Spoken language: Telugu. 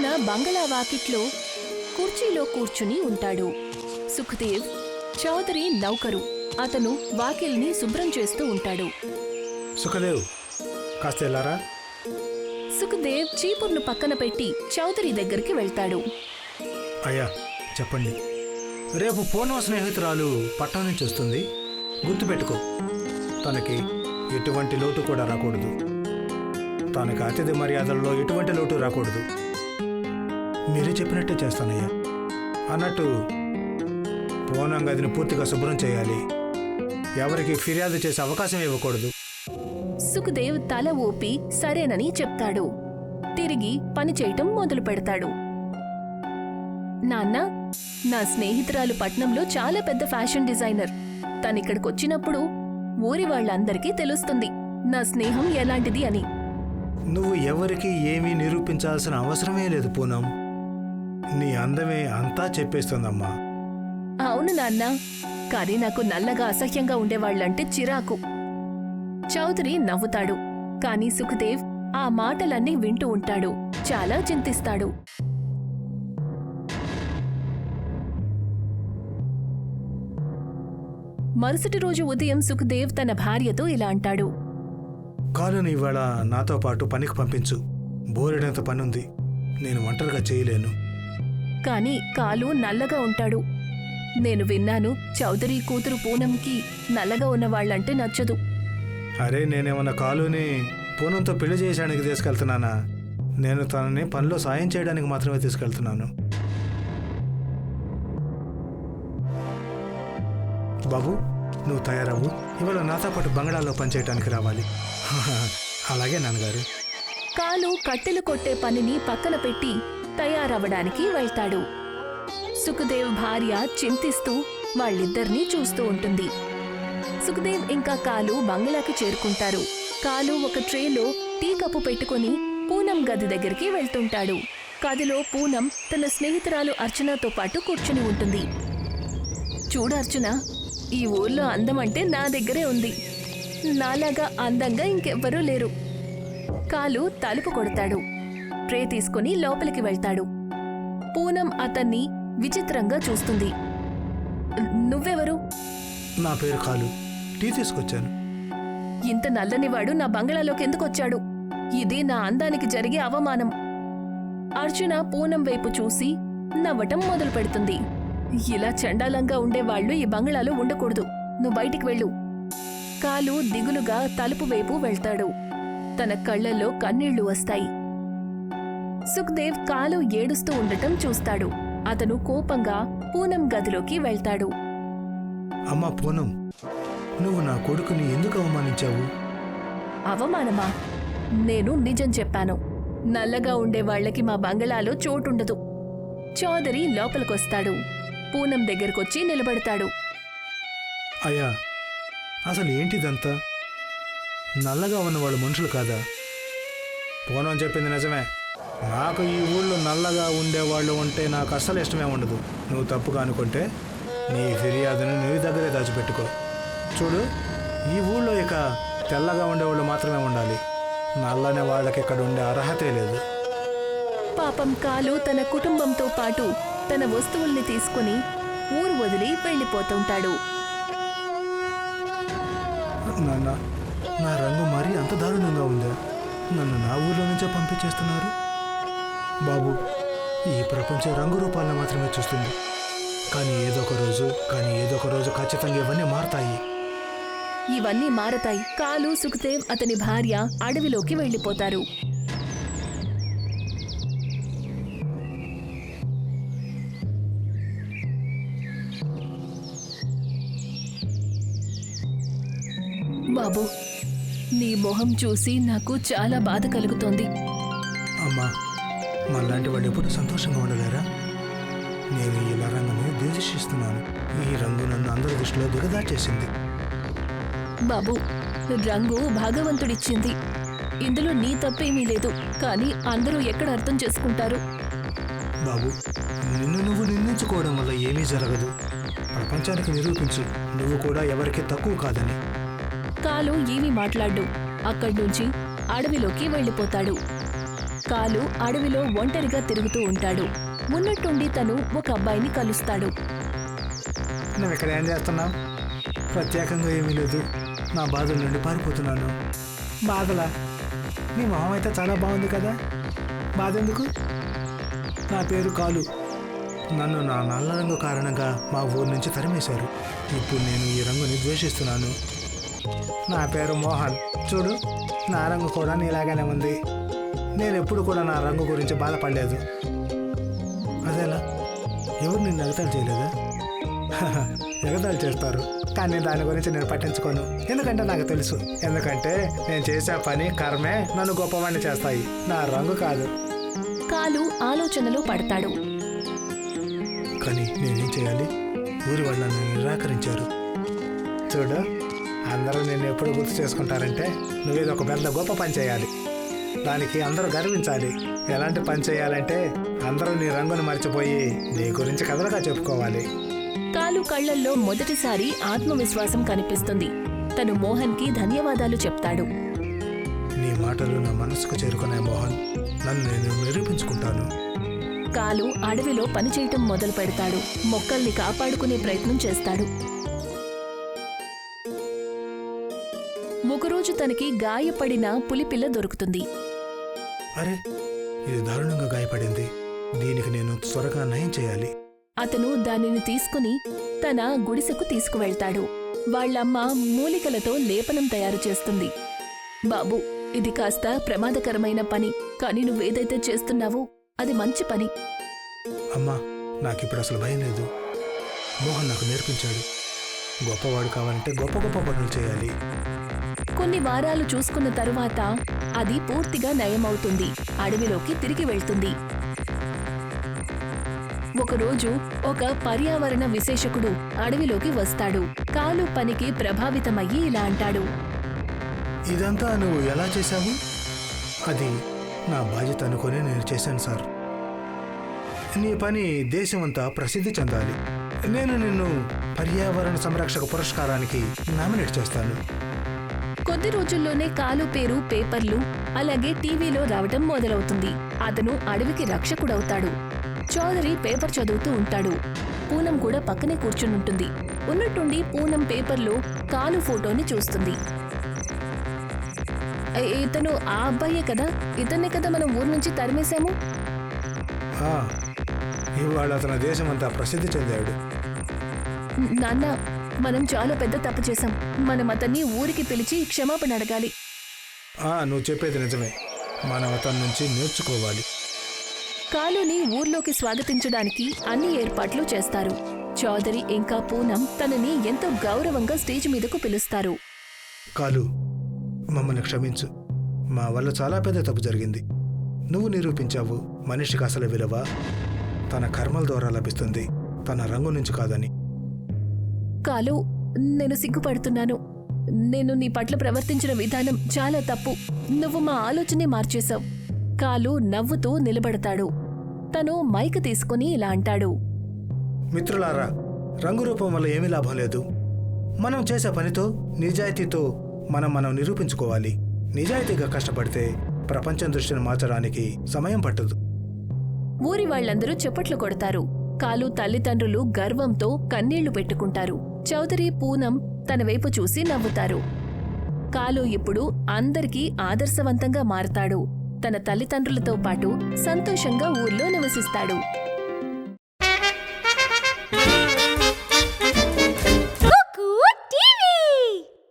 తన బంగళా వాకిట్లో కుర్చీలో కూర్చుని ఉంటాడు. సుఖదేవ్ చౌదరి నౌకరు. అతను వాకిల్ని శుభ్రం చేస్తూ ఉంటాడు. సుఖదేవ్ కాస్త వెళ్ళారా సుఖదేవ్ చీపుర్ను పక్కన పెట్టి చౌదరి దగ్గరికి వెళ్తాడు. అయ్యా చెప్పండి. రేపు పూర్ణ స్నేహితురాలు పట్టణం నుంచి వస్తుంది. గుర్తుపెట్టుకో తనకి ఎటువంటి లోటు కూడా రాకూడదు. తనకి అతిథి మర్యాదల్లో ఎటువంటి లోటు రాకూడదు. మీరే చెప్పినట్టే చేస్తానయ్యా. అన్నట్టు పూర్ణం గదిని పూర్తిగా శుభ్రం చేయాలి. ఎవరికి ఫిర్యాదు చేసే అవకాశం ఇవ్వకూడదు. సుఖదేవ్ తల ఊపి సరేనని చెప్తాడు. తిరిగి పని చేయటం మొదలు పెడతాడు. నాన్న నా స్నేహితురాలు పట్నంలో చాలా పెద్ద ఫ్యాషన్ డిజైనర్. తనిక్కడికొచ్చినప్పుడు ఊరి వాళ్ళందరికీ తెలుస్తుంది నా స్నేహం ఎలాంటిది అని. నువ్వు ఎవరికి ఏమీ నిరూపించాల్సిన అవసరమే లేదు పూనం. నీ అందమే అంతా చెప్పేస్తుందమ్మా. అవును నాన్న కానీ నాకు నల్లగా అసహ్యంగా ఉండేవాళ్ళంటే చిరాకు. చౌదరి నవ్వుతాడు కాని సుఖదేవ్ ఆ మాటలన్నీ వింటూ ఉంటాడు చాలా చింతిస్తాడు. మరుసటి రోజు ఉదయం సుఖదేవ్ తన భార్యతో ఇలా అంటాడు. కాలుని ఇవాళ నాతో పాటు పనికి పంపించు. బోరెడంత పనుంది. నేను ఒంటరిగా చేయలేను. కాని కాలు నల్లగా ఉంటాడు. నేను విన్నాను చౌదరి కూతురు పూనంకి నల్లగా ఉన్నవాళ్ళంటే నచ్చదు. అరే నేనేమన్నా కాలుని పూనంతో పెళ్ళి చేయడానికి తీసుకెళ్తున్నానా? నేను తనని పనిలో సాయం చేయడానికి మాత్రమే తీసుకెళ్తున్నాను. బాబు నువ్వు తయారవు ఇవాళ నాతో పాటు బంగాళాలో పనిచేయడానికి రావాలి. అలాగే నాన్నగారు. కాలు కట్టెలు కొట్టే పనిని పక్కన పెట్టి తయారవడానికి వెళ్తాడు. సుఖదేవ్ భార్య చింతిస్తూ వాళ్ళిద్దరినీ చూస్తూ ఉంటుంది. సుఖదేవ్ ఇంకా కాలు బంగ్లాకి చేరుకుంటారు. కాలు ఒక ట్రేలో టీ కప్పు పెట్టుకుని పూనం గది దగ్గరికి వెళ్తుంటాడు. గదిలో పూనం తన స్నేహితురాలు అర్చనతో పాటు కూర్చుని ఉంటుంది. చూడు అర్చన ఈ ఊర్లో అందం అంటే నా దగ్గరే ఉంది. నాలాగా అందంగా ఇంకెవ్వరూ లేరు. కాలు తలుపు కొడతాడు. ట్రే తీసుకుని లోపలికి వెళ్తాడు. పూనం అతన్ని విచిత్రంగా చూస్తుంది. నువ్వెవరు? నా పేరు కాలు. టీ తీసుకొచ్చాను. ఇంత నల్లనివాడు నా బంగళాలోకి ఎందుకొచ్చాడు? ఇది నా అందానికి జరిగే అవమానం. అర్జున పూనం వైపు చూసి నవ్వటం మొదలు పెడుతుంది ఇలా చండాలంగా ఉండేవాళ్ళు ఈ బంగళాలో ఉండకూడదు. నువ్వు బయటికి వెళ్ళు. కాలు దిగులుగా తలుపు వైపు వెళ్తాడు. తన కళ్ళల్లో కన్నీళ్ళు వస్తాయి. సుఖ్దేవ్ కాలు ఏడుస్తూ ఉండటం చూస్తాడు. అతను కోపంగా పూనం గదిలోకి వెళ్తాడు. అమ్మా పూనం నువ్వు నా కొడుకుని ఎందుకు అవమానించావు? అవమానమా? నేను నిజం చెప్పాను. నల్లగా ఉండే వాళ్ళకి మా బంగళాలో చోటుండదు. చౌదరి లోపలికొస్తాడు. పూనం దగ్గరకొచ్చి నిలబడతాడు. అయ్యా అసలు ఏంటిదంతా? నల్లగా ఉన్నవాళ్ళు మనుషులు కాదా? పూనం చెప్పింది నిజమే. నాకు ఈ ఊళ్ళో నల్లగా ఉండేవాళ్ళు ఉంటే నాకు అస్సలు ఇష్టమే ఉండదు. నువ్వు తప్పుగా అనుకుంటే నీ ఫిర్యాదును నీ దగ్గరే దాచిపెట్టుకో. చూడు ఈ ఊళ్ళో ఇక తెల్లగా ఉండేవాళ్ళు మాత్రమే ఉండాలి. నల్లనే వాళ్ళకి ఇక్కడ ఉండే అర్హతే లేదు. పాపం కాలు తన కుటుంబంతో పాటు తన వస్తువుల్ని తీసుకుని ఊరు వదిలి వెళ్ళిపోతుంటాడు. నాన్న నా రంగు మరీ అంత దారుణంగా ఉందా? నన్ను నా ఊర్లో నుంచే పంపించేస్తున్నారు? బాబు ఈ ప్రపంచం రంగు రూపాలను మాత్రమే చూస్తుంది. కానీ ఏదో ఒక రోజు కానీ ఏదో ఒక రోజు ఖచ్చితంగా ఇవన్నీ మారతాయి. ఇవన్నీ మారతాయి. కాలు సుఖదేవ్ అతని భార్య అడవిలోకి వెళ్ళిపోతారు. బాబు నీ మొహం చూసి నాకు చాలా బాధ కలుగుతోంది. మనలాంటి వాళ్ళు ఎప్పుడు సంతోషంగా ఉండలేరా? నేను ఇలా రంగుని ద్వేషిస్తున్నాను. ఈ రంగు నన్ను అందరి దృష్టిలో దిగదాచేసింది బాబు రంగు భగవంతుడిచ్చింది. ఇందులో నీ తప్పేమీ లేదు కానీ అందరూ ఎక్కడ అర్థం చేసుకుంటారు? బాబు నిన్ను నువ్వు నిందించుకోవడం వల్ల ఏమీ జరగదు. ప్రపంచానికి నిరూపించు నువ్వు కూడా ఎవరికి తక్కువ కాదని. కాలు ఏమీ మాట్లాడ్డు. అక్కడి నుంచి అడవిలోకి వెళ్ళిపోతాడు. కాలు అడవిలో ఒంటరిగా తిరుగుతూ ఉంటాడు. ఉన్నట్టుండి తను ఒక అబ్బాయిని కలుస్తాడు. నువ్వు ఇక్కడ ఏం చేస్తున్నావు? ప్రత్యేకంగా ఏమీ లేదు. నా బాధల నుండి పారిపోతున్నాను. బాధలా? నీ మొహం అయితే చాలా బాగుంది కదా? బాధ ఎందుకు? నా పేరు కాలు. నన్ను నా నల్ల రంగు కారణంగా మా ఊరు నుంచి తరిమేశారు. ఇప్పుడు నేను ఈ రంగుని ద్వేషిస్తున్నాను. నా పేరు మోహన్. చూడు నా రంగు కూడా నీలాగానే ఉంది. నేను ఎప్పుడు కూడా నా రంగు గురించి బాధపడలేదు. అదేలా? ఎవరు నిన్ను ఎగతాళి చేయలేదా? హహ, ఎగతాళి చేస్తారు. కానీ దాని గురించి నేను పట్టించుకోను. ఎందుకంటే నాకు తెలుసు. ఎందుకంటే నేను చేసే పని కర్మే నన్ను గొప్పవాణ్ణి చేస్తాయి. నా రంగు కాదు. కాలు ఆలోచనలో పడతాడు. కానీ నేనేం చేయాలి? ఊరి వాళ్ళు నన్ను నిరాకరించారు. చూడు అందరూ నేను ఎప్పుడు గుర్తు చేసుకుంటారంటే నువ్వేదో ఒక పెద్ద గొప్ప పని చేయాలి. దానికి అందరూ గర్వించాలి. ఎలాంటి పని చేయాలంటే అందరూ నీ రంగును మర్చిపోయి నీ గురించి కథలుగా చెప్పుకోవాలి. కాలు కళ్ళల్లో మొదటిసారి ఆత్మవిశ్వాసం కనిపిస్తుంది. తను మోహన్కి ధన్యవాదాలు చెప్తాడు. నీ మాటలు నా మనసుకు చేరుకునే మోహన్. నన్ను నేను నిరూపించుకుంటాను. కాలు అడవిలో పనిచేయటం మొదలు పెడతాడు మొక్కల్ని కాపాడుకునే ప్రయత్నం చేస్తాడు. తనకి గాయపడిన పులిపిల్ల దొరుకుతుంది. అరే ఇది దారుణంగా గాయపడింది. దీనికి నేను త్వరగా నయం చేయాలి. అతను దానిని తీసుకుని తన గుడిసెకు తీసుకువెళ్తాడు. వాళ్ళమ్మ మూలికలతో లేపనం తయారు చేస్తుంది. బాబు ఇది కాస్త ప్రమాదకరమైన పని. కానీ నువ్వేదైతే చేస్తున్నావో అది మంచి పని. అమ్మా నాకిప్పుడు అసలు భయం లేదు. మోహన్ నాకు నేర్పించాడు. గొప్పవాడు కావాలంటే గొప్ప గొప్ప పనులు చేయాలి. కొన్ని వారాలు చూసుకున్న తరువాత అది పూర్తిగా నయమవుతుంది. అడవిలోకి తిరిగి వెళ్తుంది. ఒకరోజు ఒక పర్యావరణ విశేషకుడు అడవిలోకి వస్తాడు. కాలు పనికి ప్రభావితమయ్యి ఇలా అంటాడు. ఇదంతా నువ్వు ఎలా చేశావు? అది నా బాధ్యత అనుకొని నేను చేశాను సార్. నీ పని దేశమంతా ప్రసిద్ధి చెందాలి. నేను నిన్ను పర్యావరణ సంరక్షక పురస్కారానికి నామినేట్ చేస్తాను. కొద్ది రోజుల్లోనే కాలు పేరు పేపర్లు అలాగే టీవీలో రావటం మొదలవుతుంది. అతను అడవికి రక్షకుడవుతాడు. చౌదరి పేపర్ చదువుతూ ఉంటాడు. పూనం కూడా పక్కనే కూర్చునుంటుంది. ఉన్నట్టుండి పూనం పేపర్లో కాలు ఫోటోని చూస్తుంది. "ఏ- ఇతను ఆ అబ్బాయే కదా? ఇతన్నే కదా మనం ఊరు నుంచి తరిమేశాము? ఇవాళ అతని దేశమంతా ప్రసిద్ధి చెందాడు. నాన్న మనం చాలా పెద్ద తప్పు చేశాం. మనం అతన్ని ఊరికి పిలిచి క్షమాపణ అడగాలి. ఆ, నువ్వు చెప్పేది నిజమే. మనం అతని నుంచి నేర్చుకోవాలి. కాలుని ఊర్లోకి స్వాగతించడానికి అన్ని ఏర్పాట్లు చేస్తారు. చౌదరి ఇంకా పూనం తనని ఎంతో గౌరవంగా స్టేజ్ మీదకు పిలుస్తారు. కాలు మమ్మల్ని క్షమించు. మా వల్ల చాలా పెద్ద తప్పు జరిగింది. నువ్వు నిరూపించావు మనిషికి అసలు విలువ. తన కర్మల ద్వారా లభిస్తుంది. తన రంగు నుంచి కాదని. కాలు నేను సిగ్గుపడుతున్నాను. నేను నీ పట్ల ప్రవర్తించిన విధానం చాలా తప్పు. నువ్వు మా ఆలోచనే మార్చేశావు. కాలు నవ్వుతూ నిలబడతాడు. తను మైక్ తీసుకుని ఇలా అంటాడు. మిత్రులారా రంగు రూపం వల్ల ఏమీ లాభం లేదు. మనం చేసే పనితో నిజాయితీతో మనం మనం నిరూపించుకోవాలి. నిజాయితీగా కష్టపడితే ప్రపంచం దృష్టిని మార్చడానికి సమయం పట్టదు. ఊరి వాళ్ళందరూ చప్పట్లు కొడతారు. కాలు తల్లిదండ్రులు గర్వంతో కన్నీళ్ళు పెట్టుకుంటారు. చౌదరి పూనం తన వైపు చూసి నవ్వుతారు. కాలు ఇప్పుడు అందరికీ ఆదర్శవంతంగా మారతాడు. తన తల్లిదండ్రులతో పాటు సంతోషంగా ఊర్లో నివసిస్తాడు.